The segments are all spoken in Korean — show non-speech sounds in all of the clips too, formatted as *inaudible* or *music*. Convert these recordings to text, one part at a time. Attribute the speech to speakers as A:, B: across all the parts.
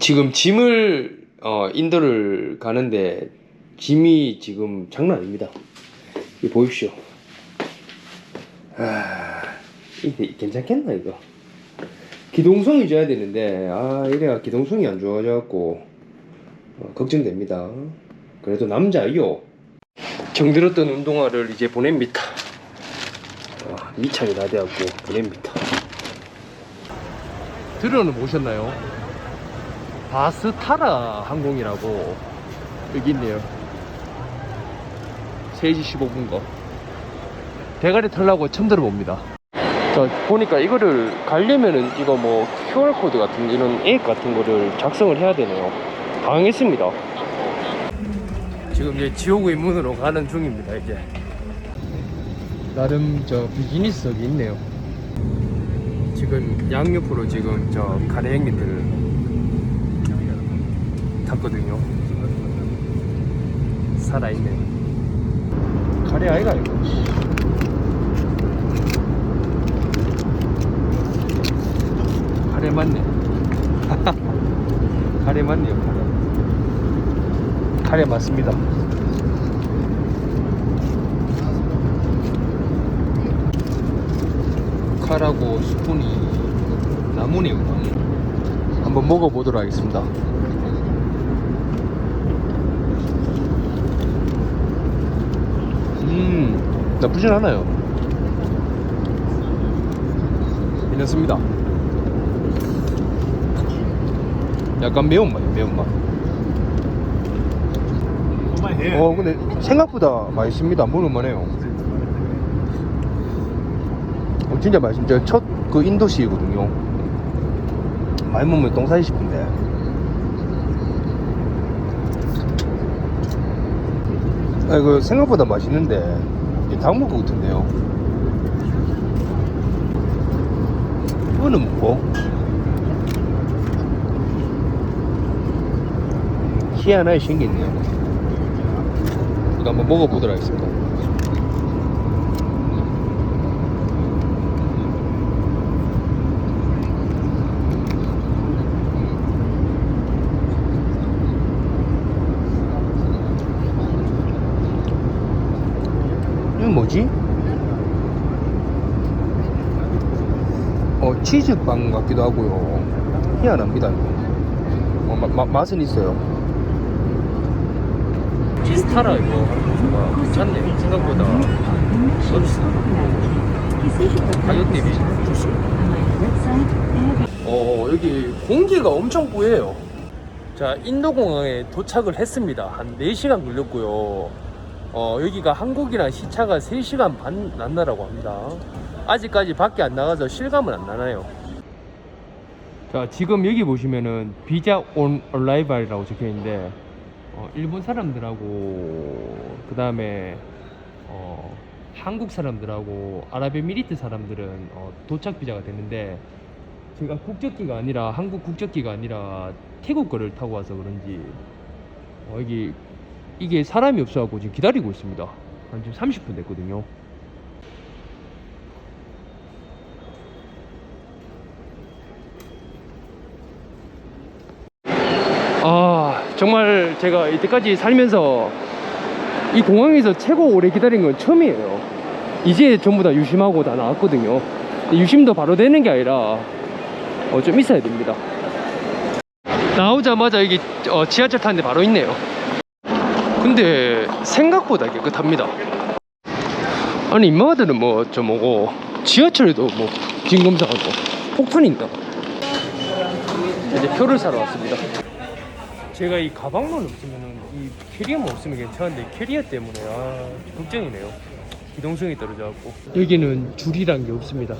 A: 지금 짐을 어, 인도를 가는데 짐이 지금 장난 아닙니다. 이 보십시오. 아, 이게 괜찮겠나 이거? 기동성이 줘야 되는데 아 이래가 기동성이 안 좋아져갖고 어, 걱정됩니다. 그래도 남자요. 정들었던 운동화를 이제 보냅니다. 어, 미창이 다 돼갖고 보냅니다. 들어는 보셨나요? 바스타라 항공이라고 여기 있네요. 3시 15분 거. 대가리 털라고 처음 들어봅니다. 자, 보니까 이거를 가려면은 이거 뭐 QR코드 같은 이런 앱 같은 거를 작성을 해야 되네요. 당했습니다. 지금 이제 지옥의 문으로 가는 중입니다, 이제. 나름 저 비즈니스석이 있네요. 지금 양옆으로 지금 저 가래 행님들을 탔거든요. 살아있네. 가래 아이가 이거. 가래 맞네. *laughs* 가래 맞네요. 가래. 가래 맞습니다. 칼하고 스푼이 나무네요. 나무. 한번 먹어보도록 하겠습니다. 음, 나쁘진 않아요. 괜찮습니다. 약간 매운맛, 매운맛. 어, 근데 생각보다 맛있습니다. 먹을만해요. 어, 진짜 맛있습니다. 첫그 인도식이거든요. 많이 먹으면 똥 싸기 싶은데. 아, 이거 생각보다 맛있는데, 이게 것 같은데요. 이거는 뭐고? 희한하게 생겼네요. 이거 한번 먹어보도록 하겠습니다. 이건 뭐지? 어, 치즈빵 같기도 하고요. 희한합니다. 어, 마, 마, 맛은 있어요. 비스타라 이거 와, 괜찮네 생각보다 서비스 가격 대비 어 여기 공기가 엄청 뿌예요 자 인도공항에 도착을 했습니다 한 4시간 걸렸고요 어 여기가 한국이랑 시차가 3시간 반 난다라고 합니다. 아직까지 밖에 안 나가서 실감은 안 나나요? 자 지금 여기 보시면은 비자 온 얼라이발이라고 적혀 있는데 어, 일본 사람들하고 그 다음에 어, 한국 사람들하고 아랍에미리트 사람들은 어, 도착 비자가 됐는데 제가 국적기가 아니라 한국 국적기가 아니라 태국 거를 타고 와서 그런지 어, 여기 이게 사람이 없어갖고 지금 기다리고 있습니다. 한 지금 30분 됐거든요. 아 정말 제가 이때까지 살면서 이 공항에서 최고 오래 기다린 건 처음이에요 이제 전부 다 유심하고 다 나왔거든요 유심도 바로 되는 게 아니라 어, 좀 있어야 됩니다 나오자마자 여기 어, 지하철 타는데 바로 있네요 근데 생각보다 깨끗합니다 아니 인마들은 뭐좀 뭐고 지하철에도 뭐 진검사하고 폭탄인가 이제 표를 사러 왔습니다 제가 이 가방만 없으면은 이 캐리어만 없으면 괜찮은데 캐리어 때문에 아 걱정이네요. 기동성이 떨어져갖고 여기는 줄이란 게 없습니다.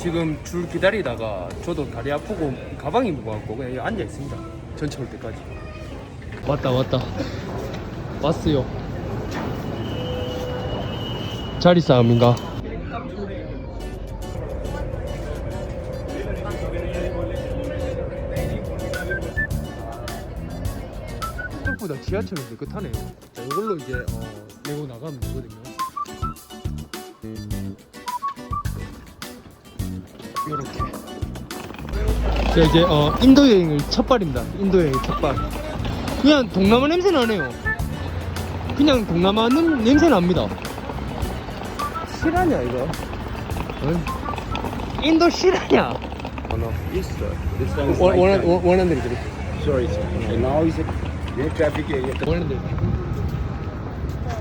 A: 지금 줄 기다리다가 저도 다리 아프고 가방이 무거워갖고 그냥 여기 앉아 있습니다. 전철 올 때까지. 왔다 왔다 왔어요. 자리 싸움인가? 생각보다 지하철은 깨끗하네요. 자, 이걸로 이제 어, 내고 나가면 되거든요. 자 이제 어 인도 여행을 첫 발입니다. 인도 여행 첫 발. 그냥 동남아 냄새 나네요. 그냥 동남아 냄, 냄새 납니다. 실화냐 이거? 어? 인도 실화냐?
B: Oh, no. Yes, sir. This one is
A: 원,
B: right
A: 원,
B: side.
A: 원, 원하는 대로.
B: Sorry, sir. And now is it your traffic area?
A: 원하는 대로.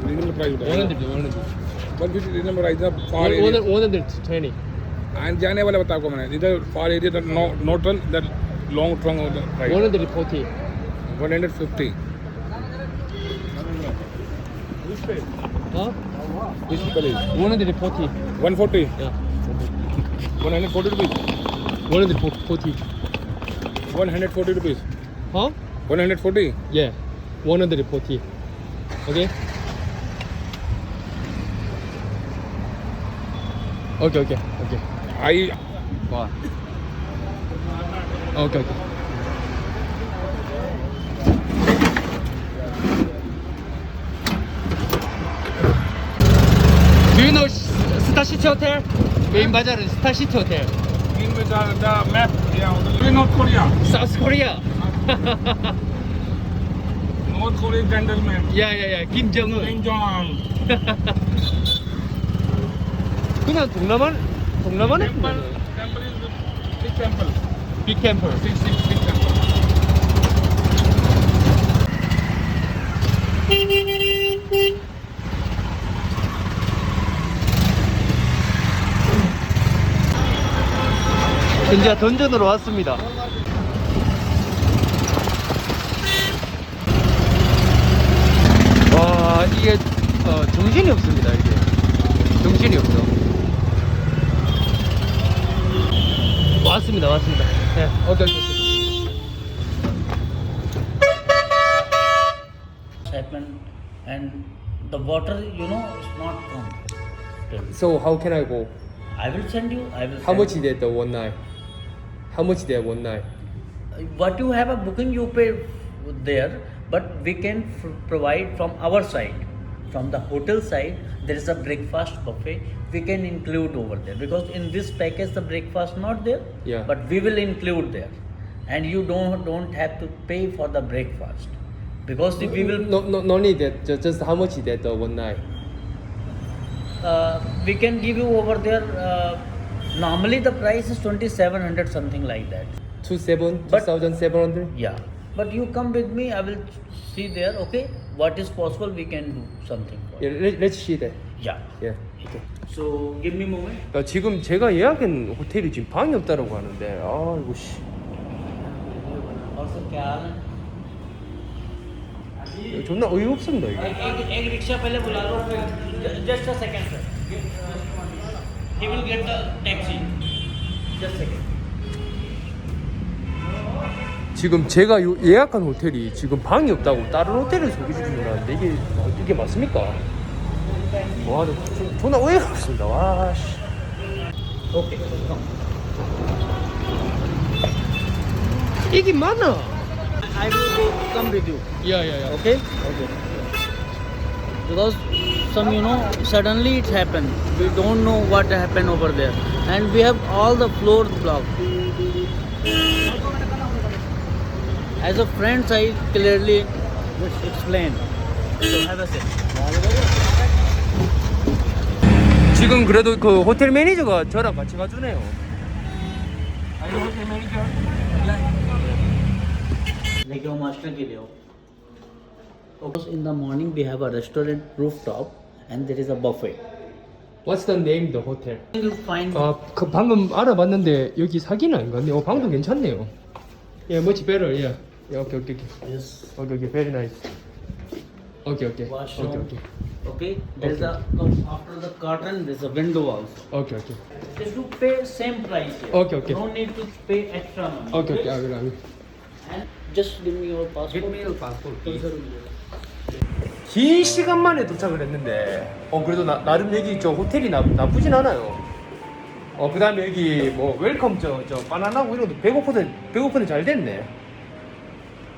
B: Reasonable price.
A: 원하는 대로. 원하는 대로.
B: But this is reasonable price. The far area.
A: 원
B: आने जाने वाला बताओ मैंने इधर for area इधर no turn इधर long turn one hundred forty
A: one hundred fifty one hundred forty
B: one
A: forty
B: one hundred forty
A: rupees one hundred forty one hundred
B: forty
A: rupees
B: हाँ one
A: hundred forty ये one hundred forty
B: okay okay
A: okay
B: okay
A: 예. 원하는 대로 40. 오케이? 오케이 와. Do you know Star City Hotel? 메인 바자르 Star City Hotel.
B: in with the, the map. Yeah, in North Korea.
A: South Korea.
B: North Korea gentleman.
A: 야야야 김정은.
B: Kim Jong.
A: 그냥 동남아
B: big temple.
A: 이제 던전으로 왔습니다. 와 이게 어, 정신이 없습니다 이게 정신이 없어. 왔습니다 왔습니다. 네, 오케이 오케이. 오케이.
C: happened and the water you know is not come till.
A: So how can I go?
C: i will send you i will
A: How
C: send
A: much is that the one night? How much is that one night?
C: what you have a booking you pay there but we can f- provide from our side from the hotel side there is a breakfast buffet we can include over there because in this package the breakfast not there
A: Yeah.
C: but we will include there and you don't don't have to pay for the breakfast because we will
A: No no no need that. Just, just how much is that the one night?
C: uh, we can give you over there. Uh, normally the price is twenty seven hundred something like that.
A: Two seven two
C: But-
A: thousand seven hundred.
C: Yeah, but you come with me. I will see there. Okay, what is possible we can do something. For.
A: Yeah, let, let's see that.
C: Yeah.
A: Yeah. Okay.
C: So give me a moment.
A: 야, 지금 제가 예약한 호텔이 지금 방이 없다라고 하는데 아 이거 씨
C: Also क्या हाल है?
A: 이거 존나 어이가 없습니다 이게
C: एक एक एक रिक्शा पहले बुला लो फिर just a second sir. He will get the taxi. Just a second.
A: 지금 제가 요- 예약한 호텔이 지금 방이 없다고 다른 호텔을 소개해 주는다는데 이게 이게 맞습니까? 와, 나 조- 존나 어이가 없습니다. 와 씨.
C: Come.
A: 이게 맞나?
C: I will go, come with you.
A: 야야야.
C: okay okay because some you know suddenly it happened we don't know what happened over there and we have all the floors blocked as a friend i clearly explain so have a seat
A: 지금 그래도 그 호텔 매니저가 저랑 같이 가주네요. 아니 호텔 매니저.
C: like your master liye Because in the morning we have a restaurant rooftop and there is a buffet
A: What's the name the hotel?
C: you find
A: 아, 그 방금 알아봤는데 여기 사기는 아닌 것 같네요. 어, 방도 괜찮네요. 예, much better. 예. 예, 오케이, 오케이, 오케이.
C: this
A: 오케이, 오케이, very nice. 오케이, 오케이.
C: washroom
A: 오케이, 오케이.
C: okay there's a after the curtain there's a window also
A: 오케이, 오케이.
C: Just to pay same price here.
A: Okay, okay.
C: No need to pay extra money.
A: 오케이, 오케이. 아, 그래, 아, 그래.
C: And just give me your passport.
A: Give me your passport. 긴 시간 만에 도착을 했는데 어 그래도 나, 나름 여기 저 호텔이 나, 나쁘진 않아요 어 그 다음에 여기 뭐 웰컴 저 저 바나나고 이런 것도 배고프는 배고프는 잘 됐네